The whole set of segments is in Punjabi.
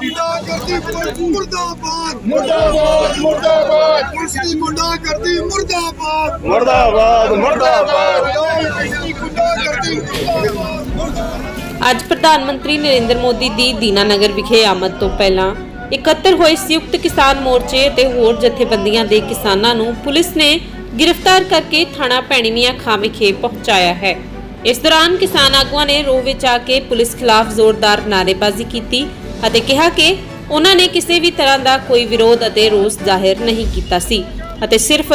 ਗੁੰਡਾ ਕਰਦੀ ਪੁਲਿਸ ਮੁਰਦਾਬਾਦ। ਮੁਰਦਾਬਾਦ ਮੁਰਦਾਬਾਦ। ਪੁਲਿਸ ਦੀ ਗੁੰਡਾ ਕਰਦੀ ਮੁਰਦਾਬਾਦ। ਮੁਰਦਾਬਾਦ ਮੁਰਦਾਬਾਦ। ਗੁੰਡਾ ਕਰਦੀ ਮੁਰਦਾਬਾਦ। ਅੱਜ ਪ੍ਰਧਾਨ ਮੰਤਰੀ ਨਰਿੰਦਰ ਮੋਦੀ ਦੀ ਦੀਨਾਨਗਰ ਵਿਖੇ ਆਮਦ ਤੋਂ ਪਹਿਲਾਂ ਇਕੱਤਰ ਹੋਏ ਸੰਯੁਕਤ ਕਿਸਾਨ ਮੋਰਚੇ ਅਤੇ ਹੋਰ ਜਥੇਬੰਦੀਆਂ ਦੇ ਕਿਸਾਨਾਂ ਨੂੰ ਪੁਲਿਸ ਨੇ ਗ੍ਰਿਫਤਾਰ ਕਰਕੇ ਥਾਣਾ ਭੈਣੀਮੀਆਂ ਖਾਂ ਵਿਖੇ ਪਹੁੰਚਾਇਆ ਹੈ। ਇਸ ਦੌਰਾਨ ਕਿਸਾਨ ਆਗੂਆਂ ਨੇ ਰੋਹ ਵਿੱਚ ਆ ਕੇ ਪੁਲਿਸ ਖਿਲਾਫ ਜ਼ੋਰਦਾਰ ਨਾਅਰੇਬਾਜ਼ੀ ਕੀਤੀ ਅਤੇ ਕਿਹਾ ਕਿ ਉਹਨਾਂ ਨੇ ਕਿਸੇ ਵੀ ਤਰ੍ਹਾਂ ਦਾ ਕੋਈ ਵਿਰੋਧ ਅਤੇ ਰੋਸ ਜ਼ਾਹਿਰ ਨਹੀਂ ਕੀਤਾ ਸੀ ਅਤੇ ਸਿਰਫ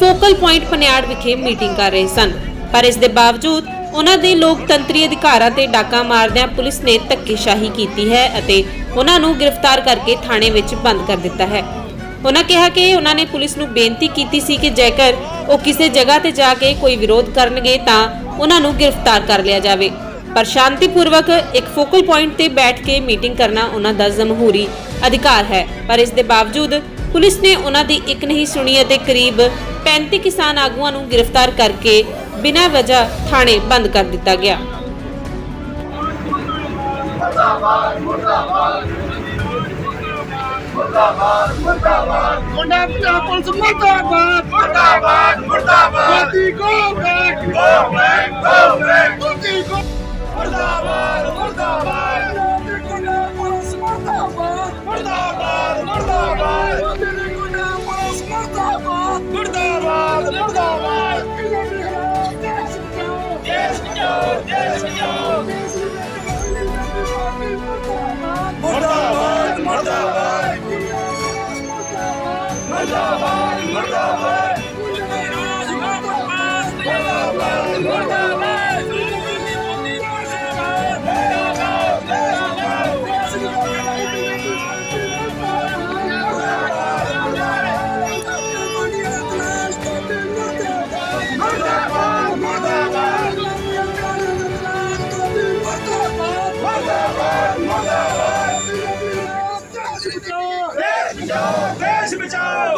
ਫੋਕਲ ਪੁਆਇੰਟ ਪਨਿਆੜ ਵਿਖੇ ਮੀਟਿੰਗ ਕਰ ਰਹੇ ਸਨ। ਪਰ ਇਸ ਦੇ ਬਾਵਜੂਦ ਉਹਨਾਂ ਦੇ ਲੋਕਤੰਤਰੀ ਅਧਿਕਾਰਾਂ ਤੇ ਡਾਕਾ ਮਾਰਦਿਆਂ ਪੁਲਿਸ ਨੇ ਧੱਕੇਸ਼ਾਹੀ ਕੀਤੀ ਹੈ ਅਤੇ ਉਹਨਾਂ ਨੂੰ ਗ੍ਰਿਫਤਾਰ ਕਰਕੇ ਥਾਣੇ ਵਿੱਚ ਬੰਦ ਕਰ ਦਿੱਤਾ ਹੈ। ਉਹਨਾਂ ਕਿਹਾ ਕਿ ਉਹਨਾਂ ਨੇ ਪੁਲਿਸ ਨੂੰ ਬੇਨਤੀ ਕੀਤੀ ਸੀ ਕਿ ਜੇਕਰ ਉਹ ਕਿਸੇ ਜਗ੍ਹਾ ਤੇ ਜਾ ਕੇ ਕੋਈ ਵਿਰੋਧ ਕਰਨਗੇ ਤਾਂ ਉਹਨਾਂ ਨੂੰ ਗ੍ਰਿਫਤਾਰ ਕਰ ਲਿਆ ਜਾਵੇ। ਪਰ ਸ਼ਾਂਤੀਪੂਰਵਕ ਇੱਕ ਫੋਕਲ ਪੁਆਇੰਟ ਤੇ ਬੈਠ ਕੇ ਮੀਟਿੰਗ ਕਰਨਾ ਉਹਨਾਂ ਦਾ ਜਮਹੂਰੀ ਅਧਿਕਾਰ ਹੈ। ਪਰ ਇਸ ਦੇ ਬਾਵਜੂਦ ਪੁਲਿਸ ਨੇ ਉਹਨਾਂ ਦੀ ਇੱਕ ਨਹੀਂ ਸੁਣੀ ਅਤੇ ਕਰੀਬ 35 ਕਿਸਾਨ ਆਗੂਆਂ ਨੂੰ ਗ੍ਰਿਫਤਾਰ ਕਰਕੇ ਬਿਨਾਂ ਵਜ੍ਹਾ ਥਾਣੇ ਬੰਦ ਕਰ ਦਿੱਤਾ ਗਿਆ। ਗੁੰਡਾ ਪੰਜਾਬ ਪੁਲਿਸ ਮੁਰਦਾਬਾਦ ਮੁਰਦਾਬਾਦ ਮੁਰਦਾਬਾਦ। Modi go back go back go back ਬਚਾਓ ਦੇਸ਼ ਬਚਾਓ ਦੇਸ਼ ਬਚਾਓ ਮੁਰਦਾਬਾਦ ਮੁਰਦਾਬਾਦ ਮੁਰਦਾਬਾਦ ਦੇਸ਼ ਬਚਾਓ ਦੇਸ਼ ਬਚਾਓ ਦੇਸ਼ ਬਚਾਓ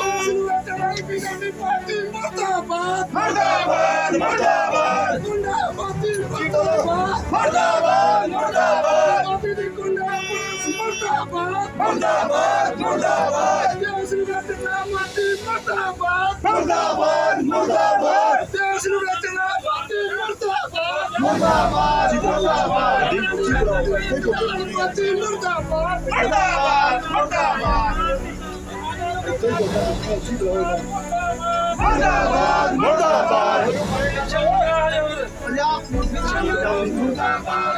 ਬੀਜੇਪੀ ਪਾਰਟੀ ਮਰਦਾਬਾਦ ਮਰਦਾਬਾਦ ਮਰਦਾਬਾਦ ਗੁੰਡਾ ਪਾਰਟੀ ਮਰਦਾਬਾਦ ਮਰਦਾਬਾਦ ਮਰਦਾਬਾਦ ਪਾਰਟੀ ਦੀ ਗੁੰਡਾ ਮਰਦਾਬਾਦ ਮਰਦਾਬਾਦ ਮਰਦਾਬਾਦ ਦੇਸ਼ ਦੀ ਨਾਮ ਮਰਦਾਬਾਦ ਮਰਦਾਬਾਦ ਮਰਦਾਬਾਦ ਮੁਰਦਾਬਾਦ ਮੁਰਦਾਬਾਦ ਮੁਰਦਾਬਾਦ ਪਾਤੀ ਮੁਰਦਾਬਾਦ ਮੁਰਦਾਬਾਦ ਮੁਰਦਾਬਾਦ ਮੁਰਦਾਬਾਦ ਮੁਰਦਾਬਾਦ ਮੁਰਦਾਬਾਦ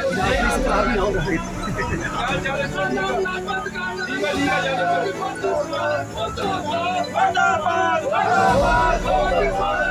ਮੁਰਦਾਬਾਦ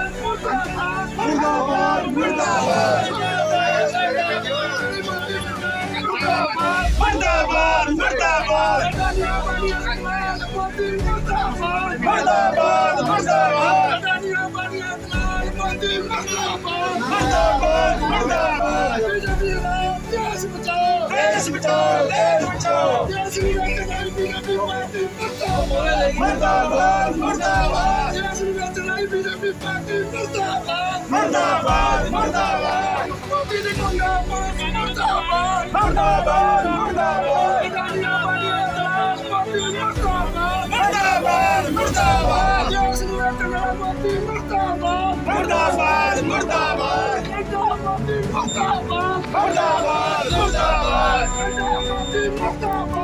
ਦੇਸ਼ ਬਚਾਓ ਦੇਸ਼ ਬਚਾਓ ਦੇਸ਼ ਨੂੰ ਰਚਨਾ ਬੀਜੇਪੀ ਪਾਰਟੀ ਮੁਰਦਾਬਾਦ ਮੁਰਦਾਬਾਦ ਮੁਰਦਾਬਾਦ ਦੇਸ਼ ਨੂੰ ਰਚਨਾ ਬੀਜੇਪੀ ਪਾਰਟੀ ਮੁਰਦਾਬਾਦ ਮੁਰਦਾਬਾਦ ਮੁਰਦਾਬਾਦ く。